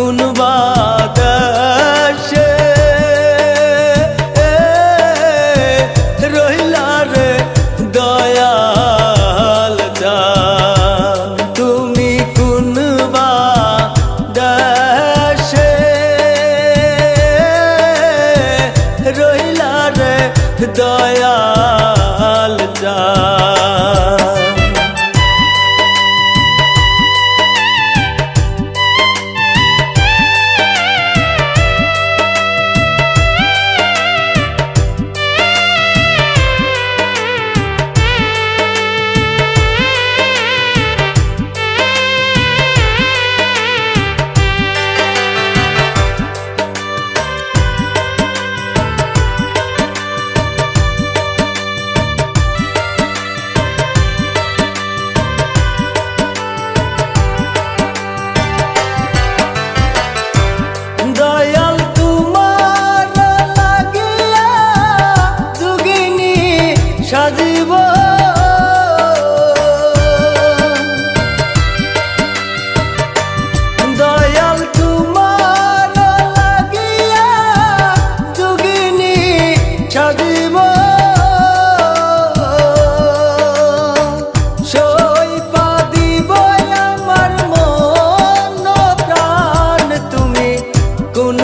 কোন বাতাসে। রহিলা রে দয়াল তুমি কোন বাতাসে। রহিলা রে দয়া কোন